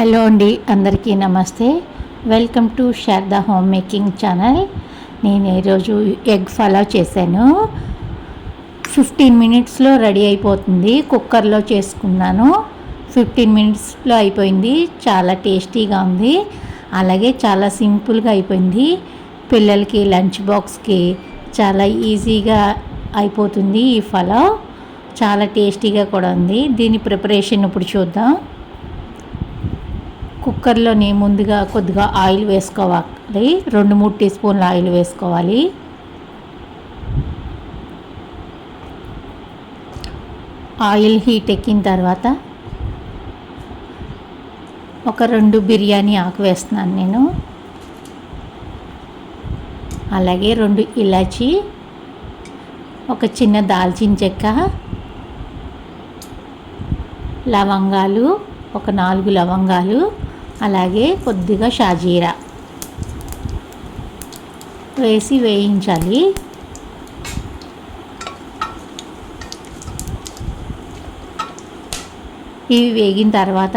Hello అండి అందరికీ నమస్తే. Welcome to Sharada home making channel నేను ఈరోజు ఎగ్ ఫలావ్ చేశాను. ఫిఫ్టీన్ మినిట్స్లో రెడీ అయిపోతుంది. కుక్కర్లో చేసుకున్నాను. ఫిఫ్టీన్ మినిట్స్లో అయిపోయింది. చాలా టేస్టీగా ఉంది. అలాగే చాలా సింపుల్గా అయిపోయింది. పిల్లలకి లంచ్ బాక్స్కి చాలా ఈజీగా అయిపోతుంది ఈ ఫలావ్ చాలా టేస్టీగా కూడా ఉంది. దీని ప్రిపరేషన్ ఇప్పుడు చూద్దాం. కుక్కర్లోని ముందుగా కొద్దిగా ఆయిల్ వేసుకోవాలి. రెండు మూడు టీ స్పూన్ల ఆయిల్ వేసుకోవాలి. ఆయిల్ హీట్ ఎక్కిన తర్వాత ఒక రెండు బిర్యానీ ఆకు వేస్తున్నాను నేను. అలాగే రెండు ఇలాచి ఒక చిన్న దాల్చిన చెక్క లవంగాలు ఒక నాలుగు లవంగాలు అలాగే కొద్దిగా షాజీరా వేసి వేయించాలి. ఇవి వేగిన తర్వాత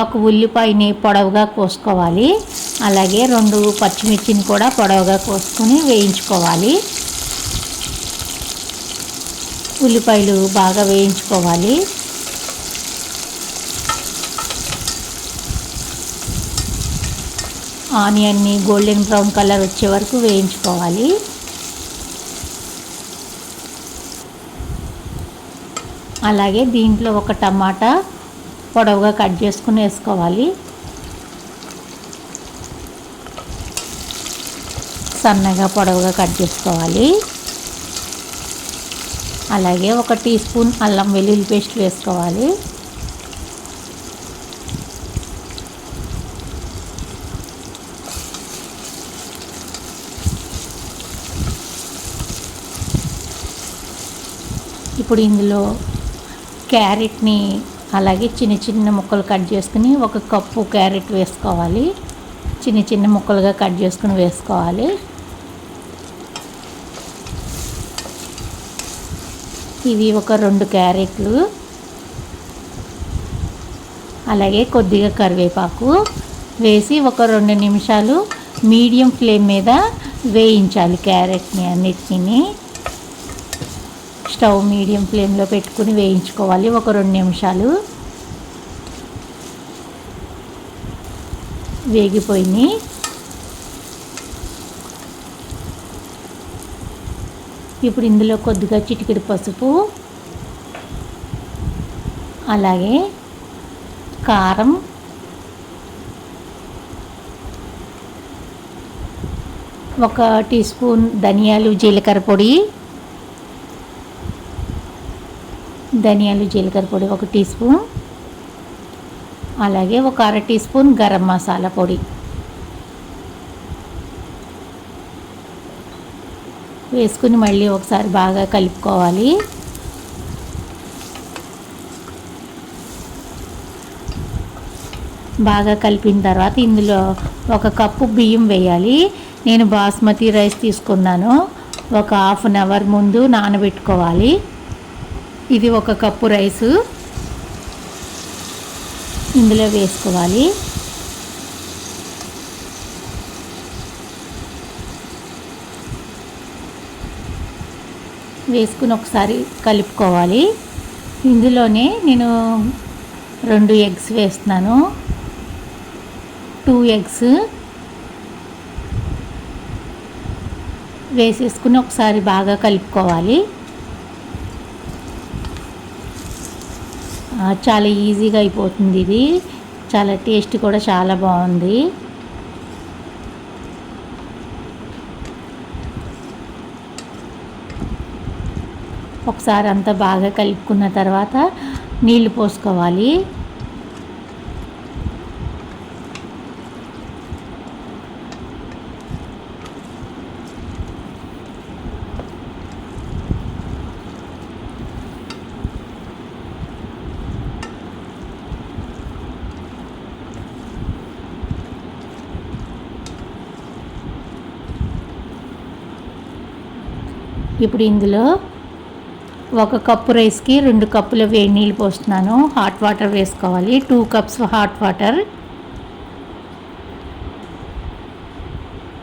ఒక ఉల్లిపాయని పొడవుగా కోసుకోవాలి. అలాగే రెండు పచ్చిమిర్చిని కూడా పొడవుగా కోసుకొని వేయించుకోవాలి. ఉల్లిపాయలు బాగా వేయించుకోవాలి. ఆనియన్ని గోల్డెన్ బ్రౌన్ కలర్ వచ్చే వరకు వేయించుకోవాలి. అలాగే దీంట్లో ఒక టమాటా పొడవుగా కట్ చేసుకుని వేసుకోవాలి. సన్నగా పొడవుగా కట్ చేసుకోవాలి. అలాగే ఒక టీ స్పూన్ అల్లం వెల్లుల్లి పేస్ట్ వేసుకోవాలి. ఇప్పుడు ఇందులో క్యారెట్ని అలాగే చిన్న చిన్న ముక్కలు కట్ చేసుకుని ఒక కప్పు క్యారెట్ వేసుకోవాలి. చిన్న చిన్న ముక్కలుగా కట్ చేసుకుని వేసుకోవాలి. ఇవి ఒక రెండు క్యారెట్లు. అలాగే కొద్దిగా కరివేపాకు వేసి ఒక రెండు నిమిషాలు మీడియం ఫ్లేమ్ మీద వేయించాలి క్యారెట్ని అన్నిటినీ. స్టవ్ మీడియం ఫ్లేమ్లో పెట్టుకుని వేయించుకోవాలి ఒక రెండు నిమిషాలు. వేగిపోయినాయి ఇప్పుడు ఇందులో కొద్దిగా చిటికెడు పసుపు అలాగే కారం ఒక టీ స్పూన్ ధనియాలు జీలకర్ర పొడి ధనియాలు జీలకర్ర పొడి ఒక టీ స్పూన్. అలాగే ఒక అర టీ స్పూన్ గరం మసాలా పొడి. వేసుకుని మళ్ళీ ఒకసారి బాగా కలుపుకోవాలి. బాగా కలిపిన తర్వాత ఇందులో ఒక కప్పు బియ్యం వేయాలి. నేను బాస్మతి రైస్ తీసుకున్నాను. ఒక హాఫ్ అన్ అవర్ ముందు నానబెట్టుకోవాలి. ఇది ఒక కప్పు రైసు. ఇందులో వేసుకోవాలి. వేసుకుని ఒకసారి కలుపుకోవాలి. ఇందులోనే నేను రెండు ఎగ్స్ వేస్తున్నాను. Two eggs. వేసేసుకుని ఒకసారి బాగా కలుపుకోవాలి. చాలా ఈజీగా అయిపోతుంది ఇది. చాలా టేస్ట్ కూడా చాలా బాగుంది. ఒకసారి అంతా బాగా కలుపుకున్న తర్వాత నీళ్ళు పోసుకోవాలి. ఇప్పుడు ఇందులో ఒక కప్పు రైస్కి రెండు కప్పుల వేడి నీళ్ళు పోస్తున్నాను. హాట్ వాటర్ వేసుకోవాలి. Two cups hot water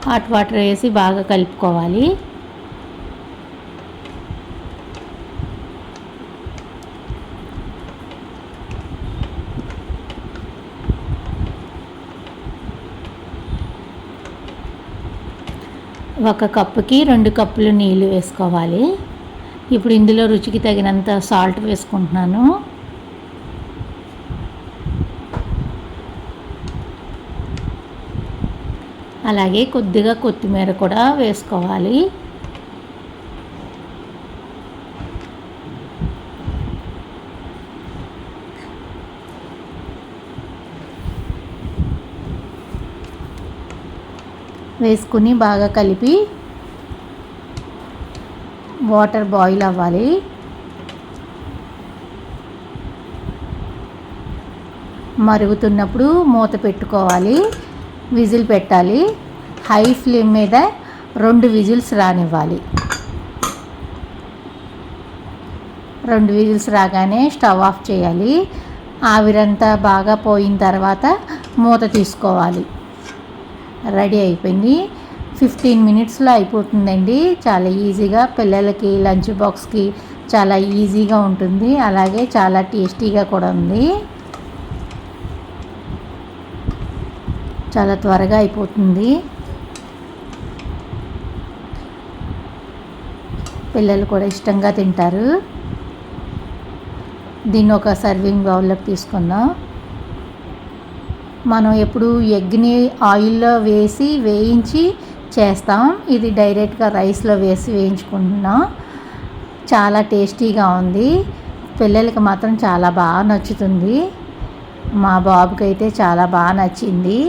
hot water వేసి బాగా కలుపుకోవాలి. ఒక కప్పుకి రెండు కప్పులు నీళ్ళు వేసుకోవాలి. ఇప్పుడు ఇందులో రుచికి తగినంత సాల్ట్ వేసుకుంటున్నాను. అలాగే కొద్దిగా కొత్తిమీర కూడా వేసుకోవాలి. వేసుకుని బాగా కలిపి వాటర్ బాయిల్ అవ్వాలి. మరుగుతున్నప్పుడు మూత పెట్టుకోవాలి. విజిల్ పెట్టాలి. హై ఫ్లేమ్ మీద రెండు విజిల్స్ రానివ్వాలి. రెండు విజిల్స్ రాగానే స్టవ్ ఆఫ్ చేయాలి. ఆవిరంతా బాగా పోయిన తర్వాత మూత తీసుకోవాలి. రెడీ అయిపోయింది. ఫిఫ్టీన్ మినిట్స్లో అయిపోతుందండి. చాలా ఈజీగా పిల్లలకి లంచ్ బాక్స్కి చాలా ఈజీగా ఉంటుంది. అలాగే చాలా టేస్టీగా కూడా ఉంది. చాలా త్వరగా అయిపోతుంది. పిల్లలు కూడా ఇష్టంగా తింటారు. దీన్ని ఒక సర్వింగ్ బౌల్లోకి తీసుకుందాం. మనం ఎప్పుడు ఎగ్ని ఆయిల్లో వేసి వేయించి చేస్తాం. ఇది డైరెక్ట్గా రైస్లో వేసి వేయించుకుంటున్నాం. చాలా టేస్టీగా ఉంది. పిల్లలకి మాత్రం చాలా బాగా నచ్చుతుంది. మా బాబుకి అయితే చాలా బాగా నచ్చింది.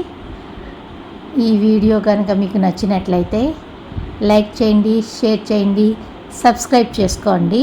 ఈ వీడియో కనుక మీకు నచ్చినట్లయితే లైక్ చేయండి షేర్ చేయండి సబ్స్క్రైబ్ చేసుకోండి.